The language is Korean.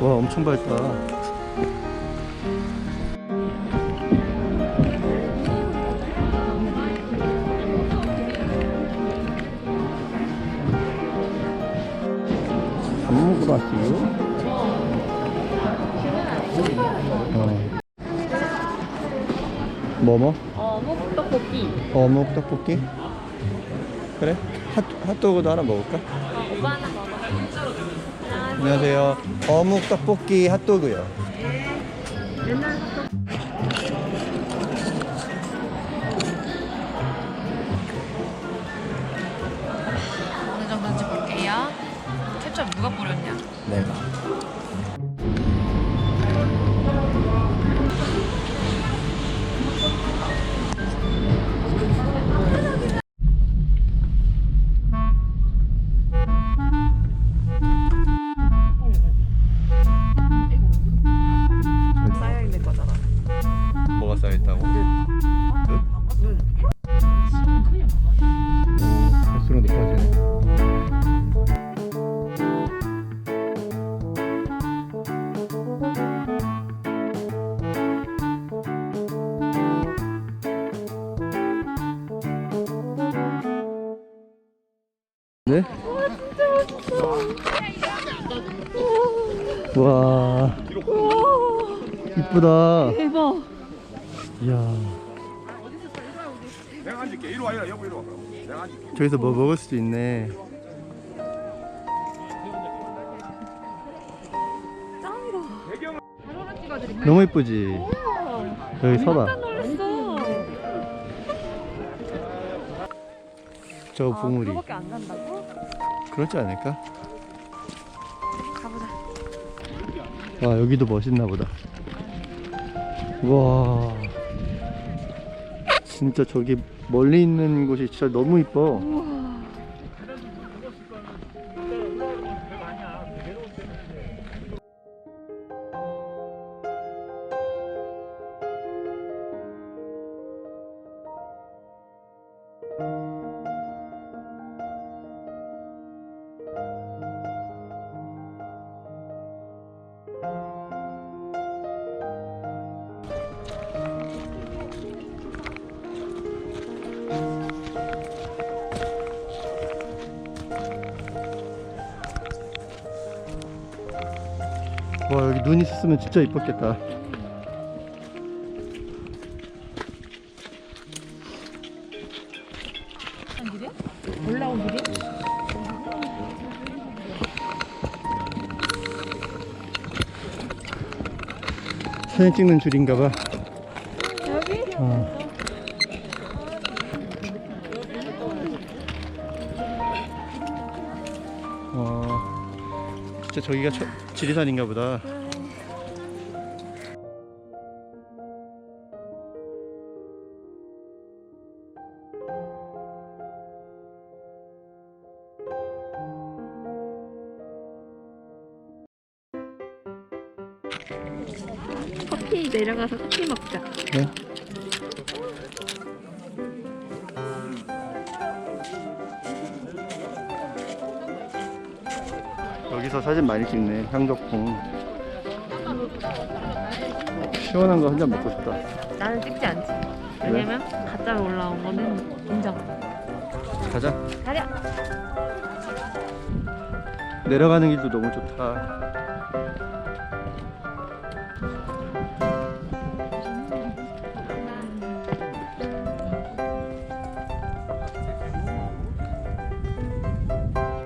와 엄청 밝다 밥 먹으러 왔어요? 어. 뭐뭐? 어묵 떡볶이. 어묵 떡볶이? 그래? 핫, 핫도그도 하나 먹을까? 어, 오빠 하나 먹어. 안녕하세요 어묵 떡볶이 핫도그요 맨날 어느 정도인지 볼게요. 케첩 누가 뿌렸냐? 내가 네? 와 이쁘다 대박. 이야 내가 앉을게. 이리 와, 이리 와, 여보, 이리 와. 내가 앉을게. 저기서 뭐 먹을 수도 있네 짱이다. 너무 이쁘지? 여기 서봐 깜짝 놀랐어. 저 아, 봉우리 그거밖에 안 간다고? 그렇지 않을까? 가보자. 와 여기도 멋있나 보다 와 진짜 저기 멀리 있는 곳이 진짜 너무 이뻐 와 여기 눈 있었으면 진짜 이뻤겠다 올라온? 사진 찍는 줄인가봐 진짜 저기가 처, 지리산인가 보다. 커피 내려가서 커피 먹자. 네? 여기서 사진 많이 찍네. 향덕궁. 시원한 거 한 잔 먹고 싶다. 나는 찍지 않지. 왜냐면 가짜로 올라온 거는 인정. 가자. 가자. 내려가는 길도 너무 좋다.